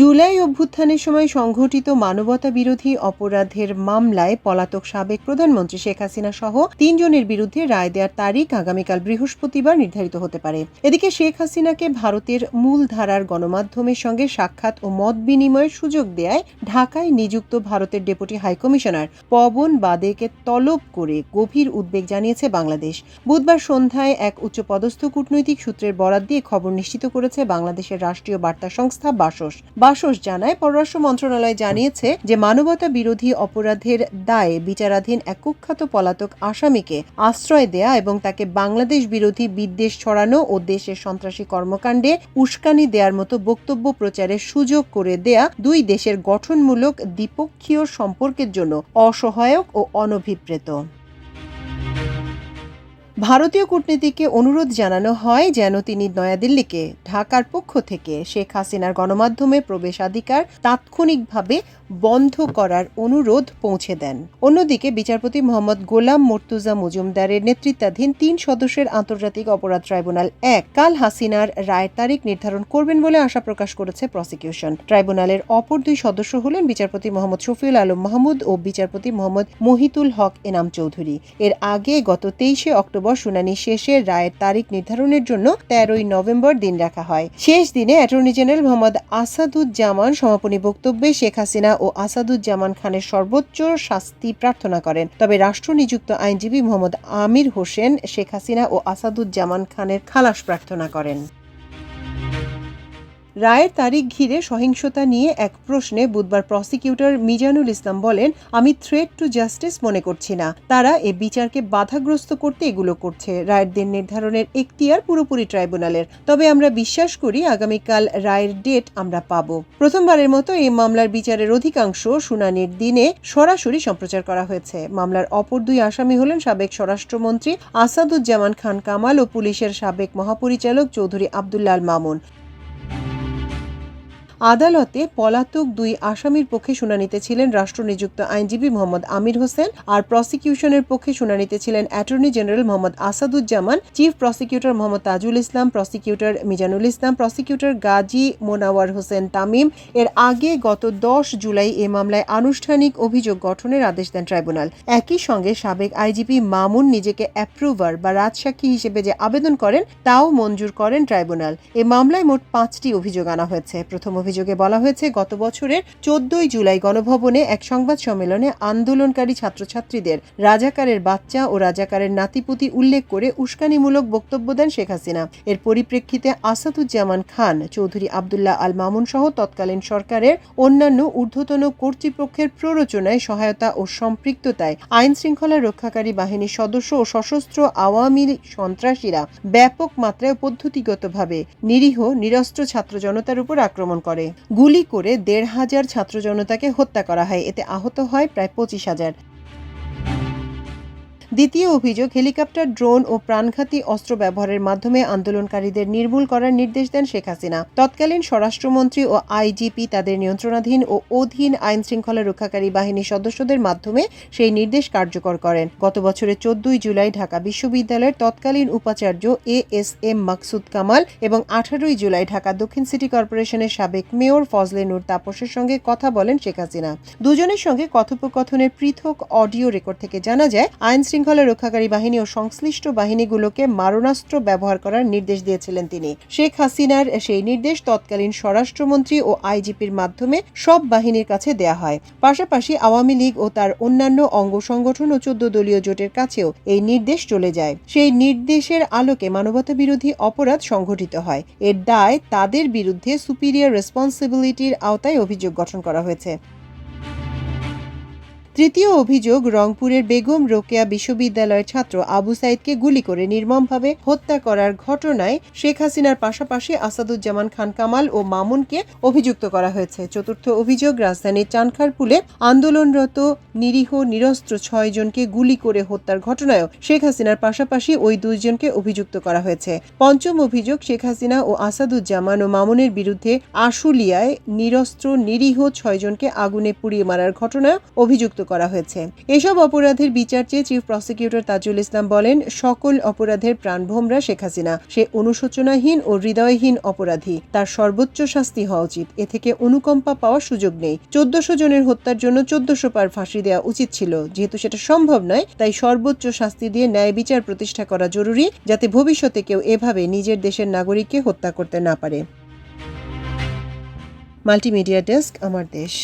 জুলাই অভ্যুত্থানের সময় সংঘটিত মানবতা বিরোধী অপরাধের মামলায় পলাতক সাবেক প্রধানমন্ত্রী শেখ হাসিনা সহ তিনজনের বিরুদ্ধে রায় দেওয়ার তারিখ আগামীকাল বৃহস্পতিবার নির্ধারিত হতে পারে। এদিকে শেখ হাসিনাকে ভারতের মূল ধারার গণমাধ্যমের সঙ্গে সাক্ষাৎ ও মত বিনিময়ের সুযোগ দেয় ঢাকায় নিযুক্ত ভারতের ডেপুটি হাইকমিশনার পবন বাদেকে তলব করে গভীর উদ্বেগ জানিয়েছে বাংলাদেশ। বুধবার সন্ধ্যায় এক উচ্চপদস্থ কূটনৈতিক সূত্রের বরাত দিয়ে খবর নিশ্চিত করেছে বাংলাদেশের রাষ্ট্রীয় বার্তা সংস্থা বাসস। বাসস জানায় পররাষ্ট্র মন্ত্রণালয় জানিয়েছে যে মানবতা বিরোধী অপরাধের দায়ে বিচারাধীন এক কুখ্যাত পলাতক আসামিকে আশ্রয় দেয়া এবং তাকে বাংলাদেশ বিরোধী বিদ্বেষ ছড়ানো ও দেশের সন্ত্রাসী কর্মকাণ্ডে উস্কানি দেওয়ার মতো বক্তব্য প্রচারের সুযোগ করে দেয়া দুই দেশের গঠনমূলক দ্বিপক্ষীয় সম্পর্কের জন্য অসহায়ক ও অনভিপ্রেত। ভারতীয় কূটনীতিকে অনুরোধ জানানো হয় যেন তিনি নয়াদিল্লিকে, ঢাকার পক্ষ থেকে শেখ হাসিনার গণমাধ্যমে প্রবেশাধিকার তাৎক্ষণিকভাবে বন্ধ করার অনুরোধ পৌঁছে দেন। অন্যদিকে বিচারপতি মোহাম্মদ গোলাম মর্তুজা মজুমদারের নেতৃত্বাধীন তিন সদস্যের আন্তর্জাতিক অপরাধ ট্রাইব্যুনাল এক, কাল হাসিনার রায়ের তারিখ নির্ধারণ করবেন বলে আশা প্রকাশ করেছে প্রসিকিউশন। ট্রাইব্যুনালের অপর দুই সদস্য হলেন বিচারপতি মোহাম্মদ শফিউল আলম মাহমুদ ও বিচারপতি মোহাম্মদ মহিতুল হক এনাম চৌধুরী। এর আগে গত তেইশে অক্টোবর শুনানি শেষে রায়ের তারিখ নির্ধারণের জন্য তেরোই নভেম্বর দিন রাখা হয়। শেষ দিনে অ্যাটর্নি জেনারেল মোহাম্মদ আসাদুজ্জামান সমাপনী বক্তব্যে শেখ হাসিনা ও আসাদুজ্জামান খানের সর্বোচ্চ শাস্তি প্রার্থনা করেন। তবে রাষ্ট্র নিযুক্ত আইনজীবী মোহাম্মদ আমির হোসেন শেখ হাসিনা ও আসাদুজ্জামান খানের খালাস প্রার্থনা করেন। রায়ের তারিখ ঘিরে সহিংসতা নিয়ে এক প্রশ্নে বুধবার প্রসিকিউটর মিজানুল ইসলাম বলেন, আমি থ্রেট টু জাস্টিস মনে করছি না। তারা এ বিচারকে বাধাগ্রস্ত করতে এগুলো করছে। রায়ের দিন নির্ধারণের এখতিয়ার পুরোপুরি ট্রাইব্যুনালের। তবে আমরা বিশ্বাস করি আগামীকাল রায়ের ডেট আমরা পাব। প্রথমবারের মতো এই মামলার বিচারের অধিকাংশ শুনানির দিনে সরাসরি সম্প্রচার করা হয়েছে। মামলার অপর দুই আসামি হলেন সাবেক স্বরাষ্ট্রমন্ত্রী আসাদুজ্জামান খান কামাল ও পুলিশের সাবেক মহাপরিচালক চৌধুরী আবদুল্লাহ আল মামুন। আদালতে পলাতক দুই আসামির পক্ষে শুনানিতে ছিলেন রাষ্ট্রনিযুক্ত আইনজীবী মোহাম্মদ আমির হোসেন আর প্রসিকিউশনের পক্ষে শুনানিতে ছিলেন attorney general Mohammad Asaduzzaman, chief prosecutor Mohammad Tajul Islam, prosecutor Mizanul Islam, prosecutor Gazi Monawar Hossain Tamim. এর আগে গত দশ জুলাই এ মামলায় আনুষ্ঠানিক অভিযোগ গঠনের আদেশ দেন ট্রাইব্যুনাল। একই সঙ্গে সাবেক আইজিপি মামুন নিজেকে অ্যাপ্রুভার বা রাজসাক্ষী হিসেবে যে আবেদন করেন, তাও মঞ্জুর করেন ট্রাইব্যুনাল। এ মামলায় মোট পাঁচটি অভিযোগ আনা হয়েছে। প্রথম অভিযোগে বলা হয়েছে, গত বছরের চোদ্দই জুলাই গণভবনে এক সংবাদ সম্মেলনে আন্দোলনকারী ছাত্রছাত্রীদের রাজাকারের বাচ্চা ও রাজাকারের নাতিপুতি উল্লেখ করে উস্কানিমূলক বক্তব্য দেন শেখ হাসিনা। এর পরিপ্রেক্ষিতে আসাদুজ্জামান খান, চৌধুরী আবদুল্লাহ আল মামুন সহ তৎকালীন সরকারের অন্যান্য ঊর্ধ্বতন কর্তৃপক্ষের প্ররোচনায় সহায়তা ও সম্পৃক্ততায় আইন শৃঙ্খলা রক্ষাকারী বাহিনীর সদস্য ও সশস্ত্র আওয়ামী সন্ত্রাসীরা ব্যাপক মাত্রায় পদ্ধতিগতভাবে নিরীহ, নিরস্ত্র ছাত্র জনতার উপর আক্রমণ করে। গুলি করে দেড় হাজার ছাত্র জনতাকে হত্যা করা হয়। এতে আহত হয় প্রায় পঁচিশ হাজার। দ্বিতীয় অভিযোগ, হেলিকপ্টার, ড্রোন ও প্রাণঘাতী অস্ত্র ব্যবহারের মাধ্যমে আন্দোলনকারীদের নির্মূল করার নির্দেশ দেন শেখ হাসিনা। তৎকালীন স্বরাষ্ট্রমন্ত্রী ও আইজিপি তাদের নিয়ন্ত্রণাধীন ও অধীন আইন শৃঙ্খলা রক্ষাকারী বাহিনীর সদস্যদের মাধ্যমে সেই নির্দেশ কার্যকর করেন। গত বছরের চোদ্দই জুলাই ঢাকা বিশ্ববিদ্যালয়ের তৎকালীন উপাচার্য A S M Maksud Kamal এবং আঠারোই জুলাই ঢাকা দক্ষিণ সিটি কর্পোরেশনের সাবেক মেয়র ফজলে নূর তাপসের সঙ্গে কথা বলেন শেখ হাসিনা। দুজনের সঙ্গে কথোপকথনের পৃথক অডিও রেকর্ড থেকে জানা যায়, আইন শৃঙ্খলা রক্ষাকারী বাহিনী ও সংশ্লিষ্ট বাহিনীগুলোকে মারণাস্ত্র ব্যবহার করার নির্দেশ দিয়েছিলেন তিনি। শেখ হাসিনার সেই নির্দেশ তৎকালীন স্বরাষ্ট্রমন্ত্রী ও আইজিপির মাধ্যমে সব বাহিনীর কাছে দেয়া হয়। পাশাপাশি আওয়ামী লীগ ও তার অন্যান্য অঙ্গ সংগঠন ও চোদ্দ দলীয় জোটের কাছেও এই নির্দেশ চলে যায়। সেই নির্দেশের আলোকে মানবতা বিরোধী অপরাধ সংঘটিত হয়। এর দায় তাদের বিরুদ্ধে সুপিরিয়র রেসপন্সিবিলিটির আওতায় অভিযোগ গঠন করা হয়েছে। তৃতীয় অভিযোগ, রংপুরের বেগম রোকেয়া বিশ্ববিদ্যালয়ের ছাত্র আবু সাইদকে গুলি করে নির্মমভাবে হত্যা করার ঘটনায় শেখ হাসিনার পাশাপাশি আসাদুজ্জামান খান কামাল ও মামুনকে অভিযুক্ত করা হয়েছে। চতুর্থ অভিযোগ, রাজধানীর চানখারপুলে আন্দোলনরত নিরীহ নিরস্ত্র ছয় জনকে গুলি করে হত্যার ঘটনায়ও শেখ হাসিনার পাশাপাশি ওই দুইজনকে অভিযুক্ত করা হয়েছে। পঞ্চম অভিযোগ, শেখ হাসিনা ও আসাদুজ্জামান ও মামুনের বিরুদ্ধে আশুলিয়ায় নিরস্ত্র নিরীহ ছয়জনকে আগুনে পুড়িয়ে মারার ঘটনায় অভিযুক্ত করা হয়েছে। এসব অপরাধের বিচার চেয়ে চিফ প্রসিকিউটর তাজুল ইসলাম বলেন, সকল অপরাধের প্রাণভোমরা শেখ হাসিনা। সে অনুশোচনাহীন ও হৃদয়হীন অপরাধী। তার সর্বোচ্চ শাস্তি হওয়া উচিত। এ থেকে অনুকম্পা পাওয়ার সুযোগ নেই। চোদ্দশো জনের হত্যার জন্য চোদ্দশো পার ফাঁসি দেওয়া উচিত ছিল। যেহেতু সেটা সম্ভব নয়, তাই সর্বোচ্চ শাস্তি দিয়ে ন্যায় বিচার প্রতিষ্ঠা করা জরুরি, যাতে ভবিষ্যতে কেউ এভাবে নিজের দেশের নাগরিককে হত্যা করতে না পারে। মাল্টিমিডিয়া ডেস্ক, আমার দেশ।